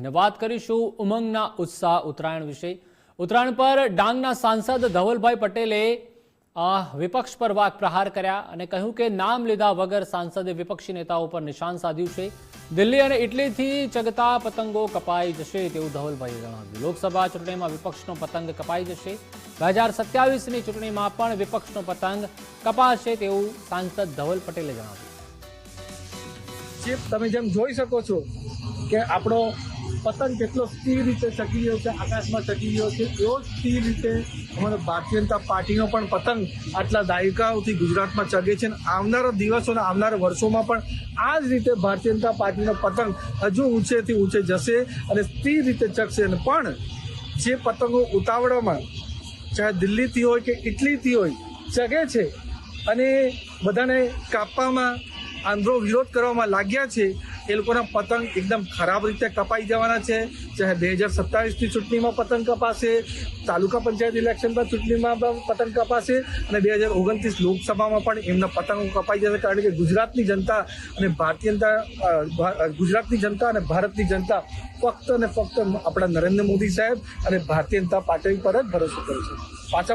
અને વાત કરીશું ઉમંગના ઉત્સાહ ઉત્તરાયણ વિશે. ઉત્તરાયણ પર ડાંગના સાંસદ ધવલભાઈ પટેલે વિપક્ષ પર વાક પ્રહાર કર્યા અને કહ્યું કે નામ લીધા વગર સાંસદે વિપક્ષી નેતાઓ પર નિશાન સાધ્યું છે. દિલ્હી અને ઇટલીથી ચગતા પતંગો કપાઈ જશે તેવું ધવલભાઈએ જણાવ્યું. લોકસભા ચૂંટણીમાં વિપક્ષનો પતંગ કપાઈ જશે. બે હજાર સત્યાવીસની ચૂંટણીમાં પણ વિપક્ષનો પતંગ કપાશે તેવું સાંસદ ધવલ પટેલે જણાવ્યું. તમે જેમ જોઈ શકો છો કે આપણો પતંગ કેટલો સ્થિર રીતે ચકી રહ્યો છે, આકાશમાં ચકી રહ્યો છે, એવો સ્થિર રીતે અમારો ભારતીય જનતા પાર્ટીનો પણ પતંગ આટલા દાયકાઓથી ગુજરાતમાં ચગે છે અને આવનારા દિવસો અને આવનારા વર્ષોમાં પણ આ જ રીતે ભારતીય જનતા પાર્ટીનો પતંગ હજુ ઊંચેથી ઊંચે જશે અને સ્થિર રીતે ચગશે. અને પણ જે પતંગો ઉતાવળામાં ચાહે દિલ્હીથી હોય કે ઇટલીથી હોય ચગે છે અને બધાને કાપવામાં આંધ્રો વિરોધ કરવામાં લાગ્યા છે એ લોકોના પતંગ એકદમ ખરાબ રીતે કપાઈ જવાના છે. ચાહે બે હજાર સત્તાવીસની ચૂંટણીમાં પતંગ કપાશે, તાલુકા પંચાયત ઇલેક્શન પર ચૂંટણીમાં પતંગ કપાશે અને બે હજાર ઓગણત્રીસ લોકસભામાં પણ એમના પતંગો કપાઈ જશે. કારણ કે ગુજરાતની જનતા અને ભારતીય જનતા ગુજરાતની જનતા અને ભારતની જનતા ફક્ત અને ફક્ત આપણા નરેન્દ્ર મોદી સાહેબ અને ભારતીય જનતા પાર્ટી પર જ ભરોસો કરે છે. પાછા